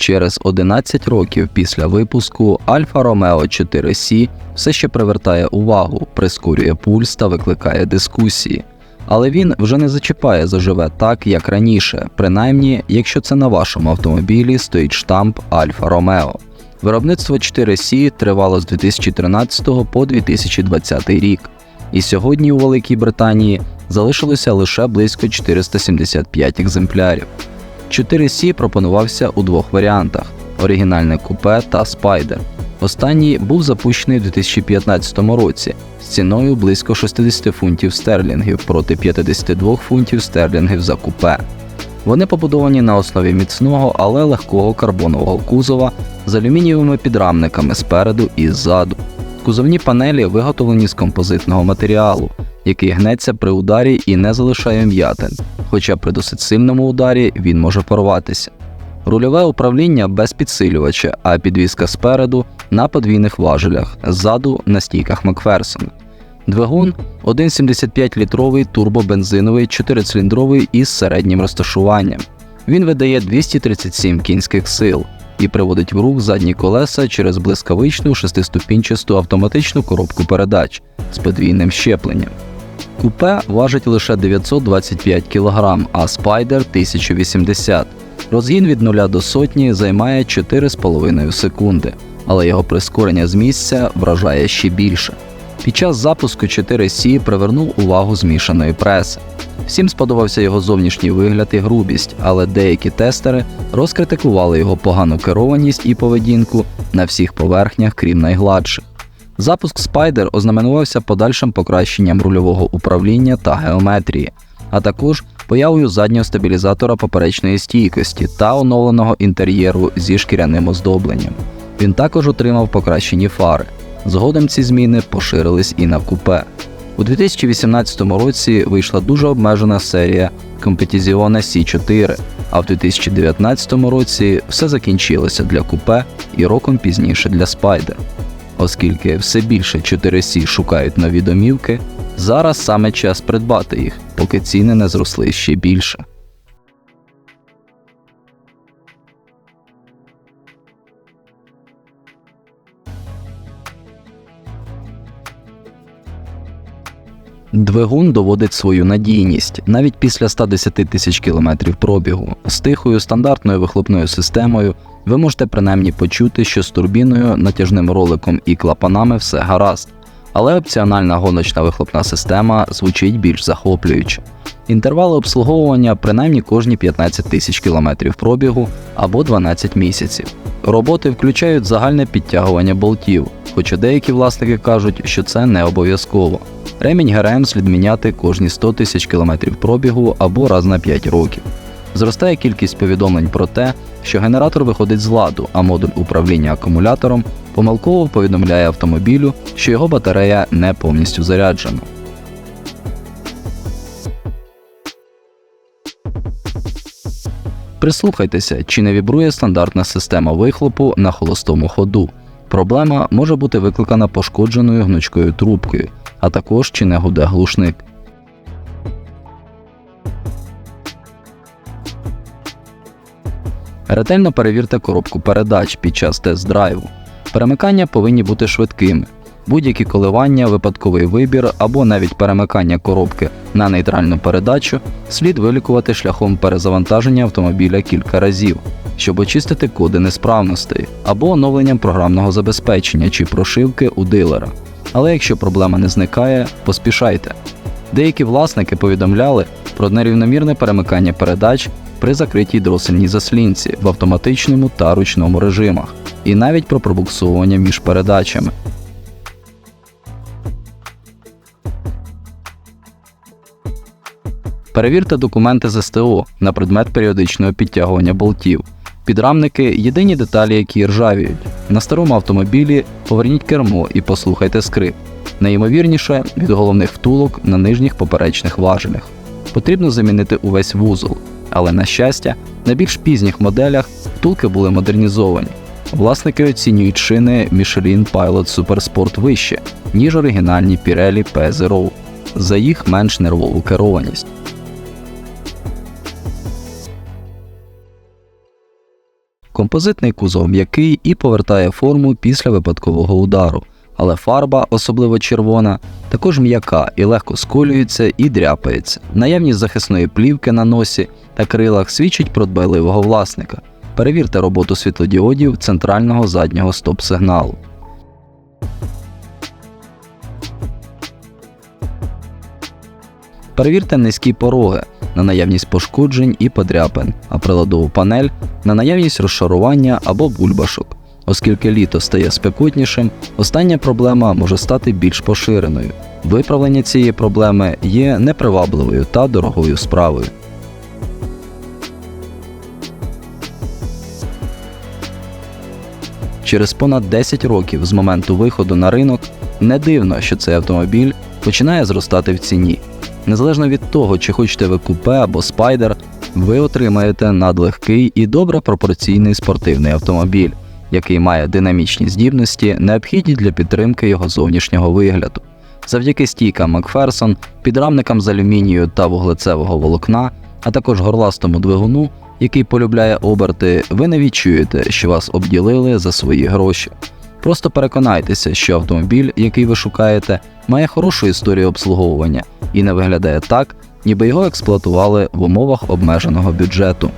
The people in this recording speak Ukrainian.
Через 11 років після випуску Альфа Ромео 4 c все ще привертає увагу, прискорює пульс та викликає дискусії. Але він вже не зачіпає заживе так, як раніше, принаймні, якщо це на вашому автомобілі стоїть штамп Альфа Ромео. Виробництво 4 c тривало з 2013 по 2020 рік, і сьогодні у Великій Британії залишилося лише близько 475 екземплярів. 4C пропонувався у двох варіантах: оригінальне купе та спайдер. Останній був запущений у 2015 році з ціною близько 60 фунтів стерлінгів проти 52 фунтів стерлінгів за купе. Вони побудовані на основі міцного, але легкого карбонового кузова з алюмінієвими підрамниками спереду і ззаду. Кузовні панелі виготовлені з композитного матеріалу, який гнеться при ударі і не залишає м'ятин, хоча при досить сильному ударі він може порватися. Рульове управління без підсилювача, а підвізка спереду на подвійних важелях, ззаду на стійках Макферсон. Двигун 1,75-літровий турбобензиновий 4-циліндровий із середнім розташуванням. Він видає 237 кінських сил і приводить в рух задні колеса через блискавичну шестиступінчасту автоматичну коробку передач з подвійним щепленням. Купе важить лише 925 кг, а спайдер 1080 Розгін від 0 до сотні займає 4,5 секунди, але його прискорення з місця вражає ще більше. Під час запуску 4C привернув увагу змішаної преси. Всім сподобався його зовнішній вигляд і грубість, але деякі тестери розкритикували його погану керованість і поведінку на всіх поверхнях, крім найгладших. Запуск Spider ознаменувався подальшим покращенням рульового управління та геометрії, а також появою заднього стабілізатора поперечної стійкості та оновленого інтер'єру зі шкіряним оздобленням. Він також отримав покращені фари. Згодом ці зміни поширились і на купе. У 2018 році вийшла дуже обмежена серія Competizione C4, а в 2019 році все закінчилося для купе і роком пізніше для Spider. Оскільки все більше 4C шукають нові домівки, зараз саме час придбати їх, поки ціни не зросли ще більше. Двигун доводить свою надійність навіть після 110 тисяч кілометрів пробігу. З тихою стандартною вихлопною системою ви можете принаймні почути, що з турбіною, натяжним роликом і клапанами все гаразд. Але опціональна гоночна вихлопна система звучить більш захоплююче. Інтервали обслуговування принаймні кожні 15 тисяч кілометрів пробігу або 12 місяців. Роботи включають загальне підтягування болтів, хоча деякі власники кажуть, що це не обов'язково. Ремінь ГРМ слід міняти кожні 100 тисяч кілометрів пробігу або раз на 5 років. Зростає кількість повідомлень про те, що генератор виходить з ладу, а модуль управління акумулятором помилково повідомляє автомобілю, що його батарея не повністю заряджена. Прислухайтеся, чи не вібрує стандартна система вихлопу на холостому ходу. Проблема може бути викликана пошкодженою гнучкою трубкою, а також чи не гуде глушник. Ретельно перевірте коробку передач під час тест-драйву. Перемикання повинні бути швидкими. Будь-які коливання, випадковий вибір або навіть перемикання коробки на нейтральну передачу слід вилікувати шляхом перезавантаження автомобіля кілька разів, щоб очистити коди несправностей або оновленням програмного забезпечення чи прошивки у дилера. Але якщо проблема не зникає, поспішайте. Деякі власники повідомляли про нерівномірне перемикання передач при закритій дросельній заслінці в автоматичному та ручному режимах, і навіть про пробуксовування між передачами. Перевірте документи з СТО на предмет періодичного підтягування болтів. Підрамники єдині деталі, які ржавіють. На старому автомобілі поверніть кермо і послухайте скрип. Найімовірніше від головних втулок на нижніх поперечних важелях. Потрібно замінити увесь вузол, але на щастя, на більш пізніх моделях втулки були модернізовані. Власники оцінюють шини Michelin Pilot Supersport вище, ніж оригінальні Pirelli P Zero за їх менш нервову керованість. Композитний кузов м'який і повертає форму після випадкового удару, але фарба, особливо червона, також м'яка і легко сколюється і дряпається. Наявність захисної плівки на носі та крилах свідчить про дбайливого власника. Перевірте роботу світлодіодів центрального заднього стоп-сигналу. Перевірте низькі пороги на наявність пошкоджень і подряпин, а приладову панель на наявність розшарування або бульбашок. Оскільки літо стає спекотнішим, остання проблема може стати більш поширеною. Виправлення цієї проблеми є непривабливою та дорогою справою. Через понад 10 років з моменту виходу на ринок не дивно, що цей автомобіль починає зростати в ціні. Незалежно від того, чи хочете ви купе або спайдер, ви отримаєте надлегкий і добре пропорційний спортивний автомобіль, який має динамічні здібності, необхідні для підтримки його зовнішнього вигляду. Завдяки стійкам Макферсон, підрамникам з алюмінію та вуглецевого волокна, а також горластому двигуну, який полюбляє оберти, ви не відчуєте, що вас обділили за свої гроші. Просто переконайтеся, що автомобіль, який ви шукаєте, має хорошу історію обслуговування і не виглядає так, ніби його експлуатували в умовах обмеженого бюджету.